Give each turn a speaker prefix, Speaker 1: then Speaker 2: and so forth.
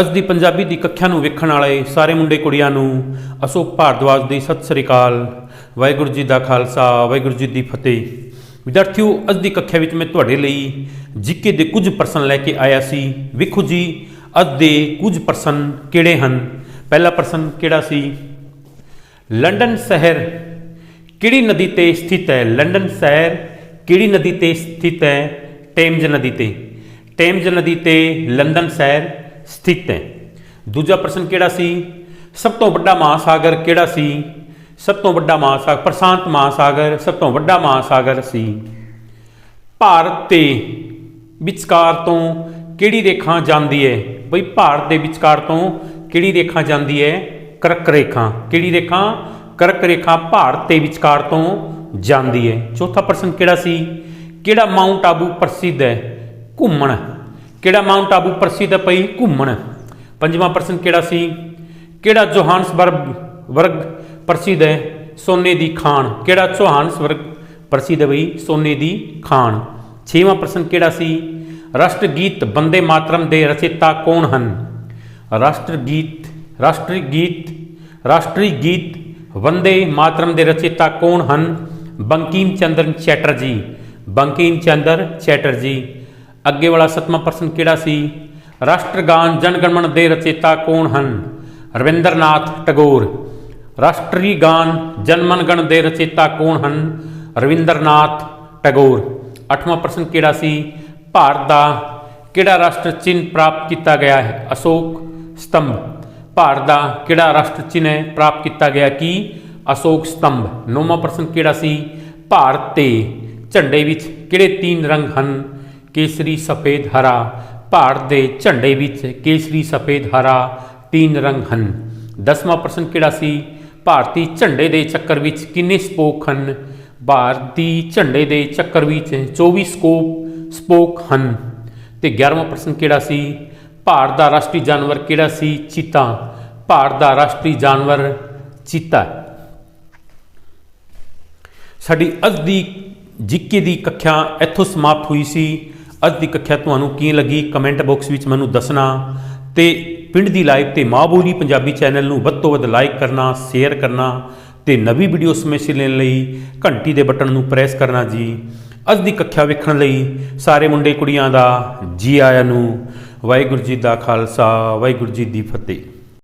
Speaker 1: ਅੱਜ ਦੀ ਪੰਜਾਬੀ ਦੀ ਕੱਖਿਆ ਨੂੰ ਵੇਖਣ ਵਾਲੇ ਸਾਰੇ ਮੁੰਡੇ ਕੁੜੀਆਂ ਨੂੰ ਅਸ਼ੋਕ ਭਾਰਦਵਾਜ ਦੀ ਸਤਿ ਸ੍ਰੀ ਅਕਾਲ। ਵਾਹਿਗੁਰੂ ਜੀ ਦਾ ਖਾਲਸਾ, ਵਾਹਿਗੁਰੂ ਜੀ ਦੀ ਫਤਿਹ। ਵਿਦਿਆਰਥੀਓ ਅੱਜ ਦੀ ਕੱਖਿਆ ਵਿੱਚ ਮੈਂ ਤੁਹਾਡੇ ਲਈ ਜੀਕੇ ਦੇ ਕੁਝ ਪ੍ਰਸ਼ਨ ਲੈ ਕੇ ਆਇਆ ਸੀ। ਵੇਖੋ ਜੀ ਅੱਜ ਦੇ ਕੁਝ ਪ੍ਰਸ਼ਨ ਕਿਹੜੇ ਹਨ? ਪਹਿਲਾ ਪ੍ਰਸ਼ਨ ਕਿਹੜਾ ਸੀ? ਲੰਡਨ ਸ਼ਹਿਰ ਕਿਹੜੀ ਨਦੀ ਤੇ ਸਥਿਤ ਹੈ? ਲੰਡਨ ਸ਼ਹਿਰ ਕਿਹੜੀ ਨਦੀ ਤੇ ਸਥਿਤ ਹੈ? ਟੇਮਜ਼ ਨਦੀ ਤੇ। ਟੇਮਜ਼ ਨਦੀ ਤੇ ਲੰਡਨ ਸ਼ਹਿਰ ਸਥਿਤ ਹੈ। ਦੂਜਾ ਪ੍ਰਸ਼ਨ ਕਿਹੜਾ ਸੀ? ਸਭ ਤੋਂ ਵੱਡਾ ਮਹਾਸਾਗਰ ਕਿਹੜਾ ਸੀ? ਸਭ ਤੋਂ ਵੱਡਾ ਮਹਾਸਾਗਰ ਪ੍ਰਸ਼ਾਂਤ ਮਹਾਸਾਗਰ ਸਭ ਤੋਂ ਵੱਡਾ ਮਹਾਸਾਗਰ ਸੀ। ਭਾਰਤ ਤੇ ਵਿਚਕਾਰ ਤੋਂ ਕਿਹੜੀ ਰੇਖਾ ਜਾਂਦੀ ਹੈ? ਬਈ ਭਾਰਤ ਦੇ ਵਿਚਕਾਰ ਤੋਂ ਕਿਹੜੀ ਰੇਖਾ ਜਾਂਦੀ ਹੈ? ਕਰਕ ਰੇਖਾ। ਕਿਹੜੀ ਰੇਖਾ? ਕਰਕ ਰੇਖਾ ਭਾਰਤ ਦੇ ਵਿਚਕਾਰ ਤੋਂ ਜਾਂਦੀ ਹੈ। ਚੌਥਾ ਪ੍ਰਸ਼ਨ ਕਿਹੜਾ ਸੀ? ਕਿਹੜਾ ਮਾਊਂਟ ਆਬੂ ਪ੍ਰਸਿੱਧ ਹੈ? ਘੁੰਮਣ। ਕਿਹੜਾ ਮਾਊਂਟ ਆਬੂ ਪ੍ਰਸਿੱਧ ਪਈ ਘੁੰਮਣ? ਪੰਜਵਾਂ ਪ੍ਰਸ਼ਨ ਕਿਹੜਾ ਸੀ? ਕਿਹੜਾ ਜੋਹਾਨਸਬਰਗ ਵਰਗ ਪ੍ਰਸਿੱਧ ਹੈ ਸੋਨੇ ਦੀ ਖਾਣ? ਕਿਹੜਾ ਜੋਹਾਨਸਬਰਗ ਪ੍ਰਸਿੱਧ ਹੈ ਬਈ ਸੋਨੇ ਦੀ ਖਾਣ? ਛੇਵਾਂ ਪ੍ਰਸ਼ਨ ਕਿਹੜਾ ਸੀ? ਰਾਸ਼ਟਰ ਗੀਤ ਬੰਦੇ ਮਾਤਰਮ ਦੇ ਰਚੇਤਾ ਕੌਣ ਹਨ? ਰਾਸ਼ਟਰ ਗੀਤ ਰਾਸ਼ਟਰੀ ਗੀਤ ਰਾਸ਼ਟਰੀ ਗੀਤ ਵੰਦੇ ਮਾਤਰਮ ਦੇ ਰਚੇਤਾ ਕੌਣ ਹਨ? ਬੰਕੀਮ ਚੰਦਰ ਚੈਟਰਜੀ। ਬੰਕਿਮ ਚੰਦਰ ਚੈਟਰਜੀ। ਅੱਗੇ ਵਾਲਾ ਸਤਵਾਂ ਪ੍ਰਸ਼ਨ ਕਿਹੜਾ ਸੀ? ਰਾਸ਼ਟਰਗਾਨ ਜਨਗਣਮਨ ਦੇ ਰਚੇਤਾ ਕੌਣ ਹਨ? ਰਵਿੰਦਰਨਾਥ ਟੈਗੋਰ। ਰਾਸ਼ਟਰੀ ਗਾਨ ਜਨਮਨ ਗਣ ਦੇ ਰਚੇਤਾ ਕੌਣ ਹਨ? ਰਵਿੰਦਰਨਾਥ ਟੈਗੋਰ। ਅੱਠਵਾਂ ਪ੍ਰਸ਼ਨ ਕਿਹੜਾ ਸੀ? ਭਾਰਤ ਦਾ ਕਿਹੜਾ ਰਾਸ਼ਟਰ ਚਿੰਨ੍ਹ ਪ੍ਰਾਪਤ ਕੀਤਾ ਗਿਆ ਹੈ? ਅਸ਼ੋਕ ਸਤੰਭ। ਭਾਰਤ ਦਾ ਕਿਹੜਾ ਰਾਸ਼ਟਰ ਚਿੰਨ੍ਹ ਹੈ ਪ੍ਰਾਪਤ ਕੀਤਾ ਗਿਆ ਕੀ? ਅਸ਼ੋਕ ਸਤੰਭ। ਨੌਵਾਂ ਪ੍ਰਸ਼ਨ ਕਿਹੜਾ ਸੀ? ਭਾਰਤ ਤੇ ਝੰਡੇ ਵਿੱਚ ਕਿਹੜੇ ਤਿੰਨ ਰੰਗ ਹਨ? ਕੇਸਰੀ ਸਫੇਦ ਹਰਾ ਭਾਰਤ ਦੇ ਝੰਡੇ ਵਿੱਚ ਕੇਸਰੀ ਸਫੇਦ ਹਰਾ, ਤਿੰਨ ਰੰਗ ਹਨ। ਦਸਵਾਂ ਪ੍ਰਸ਼ਨ ਕਿਹੜਾ ਸੀ? ਭਾਰਤੀ ਝੰਡੇ ਦੇ ਚੱਕਰ ਵਿੱਚ ਕਿੰਨੇ ਸਪੋਕ ਹਨ? ਭਾਰਤੀ ਝੰਡੇ ਦੇ ਚੱਕਰ ਵਿੱਚ 24 ਸਕੋਪ ਸਪੋਕ ਹਨ। ਤੇ 11ਵਾਂ ਪ੍ਰਸ਼ਨ ਕਿਹੜਾ ਸੀ? ਭਾਰਤ ਦਾ ਰਾਸ਼ਟਰੀ ਜਾਨਵਰ ਕਿਹੜਾ ਸੀ? ਚੀਤਾ। ਭਾਰਤ ਦਾ ਰਾਸ਼ਟਰੀ ਜਾਨਵਰ ਚੀਤਾ। ਸਾਡੀ ਅੱਜ ਦੀ ਜਿੱਕੇ ਦੀ ਕੱਖਿਆ ਇੱਥੋਂ ਸਮਾਪਤ ਹੋਈ ਸੀ। ਅੱਜ ਦੀ ਕੱਖਿਆ ਤੁਹਾਨੂੰ ਕੀ ਲੱਗੀ? ਕਮੈਂਟ ਬਾਕਸ ਵਿੱਚ ਮੈਨੂੰ ਦੱਸਣਾ। ਤੇ ਪਿੰਡ ਦੀ ਲਾਈਵ ਤੇ ਮਾਂ ਬੋਲੀ ਪੰਜਾਬੀ ਚੈਨਲ ਨੂੰ ਵੱਧ ਤੋਂ ਵੱਧ ਲਾਈਕ ਕਰਨਾ ਸ਼ੇਅਰ ਕਰਨਾ ਤੇ ਨਵੀਂ ਵੀਡੀਓ ਸਮੇਂ ਲੈਣ ਲਈ ਘੰਟੀ ਦੇ ਬਟਨ ਨੂੰ ਪ੍ਰੈਸ ਕਰਨਾ ਜੀ। ਅੱਜ ਦੀ ਕੱਖਿਆ ਵੇਖਣ ਲਈ ਸਾਰੇ ਮੁੰਡੇ ਕੁੜੀਆਂ ਦਾ ਜੀ ਆਇਆਂ ਨੂੰ ਵਾਹਿਗੁਰੂ ਜੀ ਦਾ ਖਾਲਸਾ, ਵਾਹਿਗੁਰੂ ਜੀ ਦੀ ਫਤਿਹ।